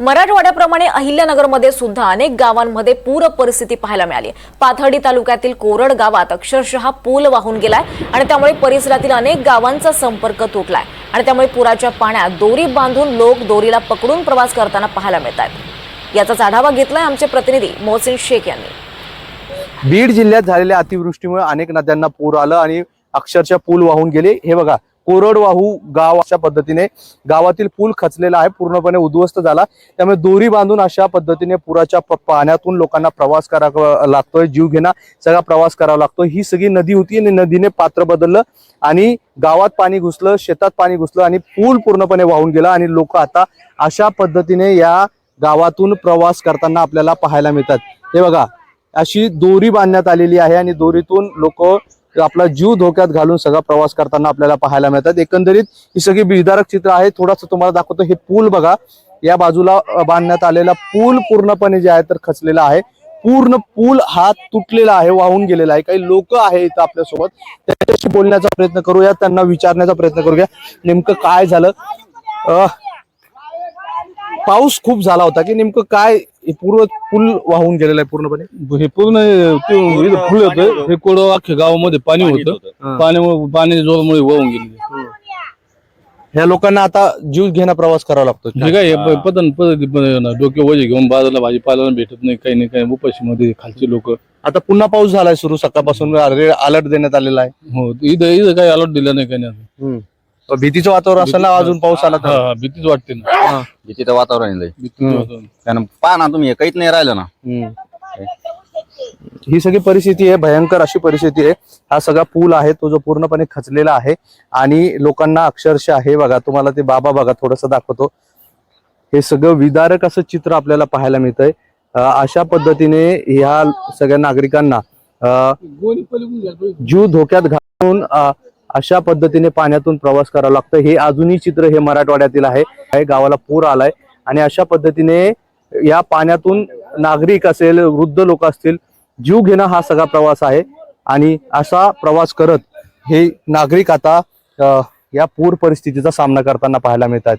मराठवाड्याप्रमाणे अहिल्यानगरमध्ये सुद्धा अनेक गावांमध्ये पूर परिस्थिती पाहायला मिळाली. पाथर्डी तालुक्यातील कोरड गावात अक्षरशः पूल वाहून गेलाय आणि त्यामुळे परिसरातील अनेक गावांचा संपर्क तुटलाय. आणि त्यामुळे पुराच्या पाण्यात दोरी बांधून लोक दोरीला पकडून प्रवास करताना पाहायला मिळत आहेत याचाच आढावा घेतलाय आमचे प्रतिनिधी मोहसिन शेख यांनी. बीड जिल्ह्यात झालेल्या अतिवृष्टीमुळे अनेक नद्यांना पूर आलं आणि अक्षरशः पूल वाहून गेले. हे बघा कोरडवाहू गाव अशा पद्धतीने गावातील पूल खचलेला आहे पूर्णपणे उद्ध्वस्त झाला. त्यामुळे दोरी बांधून अशा पद्धतीने पुराच्या पाण्यातून लोकांना प्रवास करावा लागतोय जीव घेणा सगळा प्रवास करावा लागतो ही सगळी नदी होती आणि नदीने पात्र बदललं आणि गावात पाणी घुसलं शेतात पाणी घुसलं आणि पूल पूर्णपणे वाहून गेला आणि लोक आता अशा पद्धतीने या गावातून प्रवास करताना आपल्याला पाहायला मिळतात. हे बघा अशी दोरी बांधण्यात आलेली आहे आणि दोरीतून लोक आपला जीव धोक्यात घालून सगळा प्रवास करताना आपल्याला पाहायला मिळतात. एकंदरीत ही सगळी बीजदारक चित्र आहे. थोडस तुम्हाला दाखवतो. हे पूल बघा. या बाजूला बांधण्यात आलेला पूल पूर्णपणे जे आहे तर खचलेला आहे. पूर्ण पूल हा तुटलेला आहे वाहून गेलेला आहे. काही लोक आहे इथं आपल्यासोबत. त्यांच्याशी बोलण्याचा प्रयत्न करूया. त्यांना विचारण्याचा प्रयत्न करूया. नेमकं काय झालं? पाऊस खूप झाला होता की नेमकं काय हे पूर्ण पूल वाहून गेलेला आहे पूर्णपणे? हे पूर्ण ते इथं फुल होतं. हे कोरडं अख्ख्या गावामध्ये पाणी होतं. पाण्यामुळे पाण्याच्या जोरामुळे वाहून गेले ह्या लोकांना आता जीव घेणं प्रवास करावा लागतो. हे काय हे पतन पद्धती डोके वजे घेऊन बाजारला भाजीपाला भेटत नाही काही नाही काही उपाशी मध्ये खालचे लोक. आता पुन्हा पाऊस झालाय सुरू सकाळपासून रेड अलर्ट देण्यात आलेला आहे. हो इथं इथं काही अलर्ट दिला नाही काही नाही. भीतीचं वातावरण असेल ना अजून पाऊस आला हा तर? हा भीतीच वाटते ना. भीतीचं वातावरण आहे लय. भीतीचं वातावरण. कारण पहा ना तुम्ही हे काहीच नाही राहिलं ना. हम्म. ही. सगळी परिस्थिती आहे भयंकर अशी परिस्थिती आहे. हा सगळा पूल आहे तो जो पूर्णपणे खचलेला आहे. आणि लोकांना अक्षरशः हे बघा तुम्हाला ते बाबा बघा थोडस दाखवतो. हे सगळं विदारक असं चित्र आपल्याला पाहायला मिळतंय. अं, अशा पद्धतीने ह्या सगळ्या नागरिकांना अं, जीव धोक्यात घालून अ, अशा पद्धतीने पाण्यातून प्रवास करावा लागतो. हे अजूनही चित्र हे मराठवाड्यातील आहे. गावाला पूर आलाय. आणि अशा पद्धतीने या पाण्यातून नागरिक असेल वृद्ध लोक असतील जीव घेणं हा सगळा प्रवास आहे. आणि असा प्रवास करत हे नागरिक आता या पूर परिस्थितीचा सामना करताना पाहायला मिळतात